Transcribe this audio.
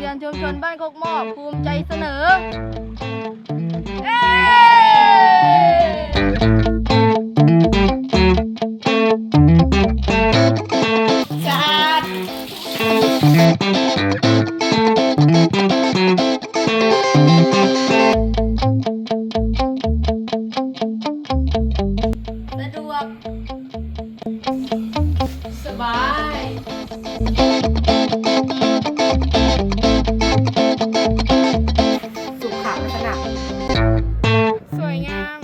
เรียนชุมชนบ้านโคกหม้อภูมิใจเสนอ เอ้สะดวก สวยงาม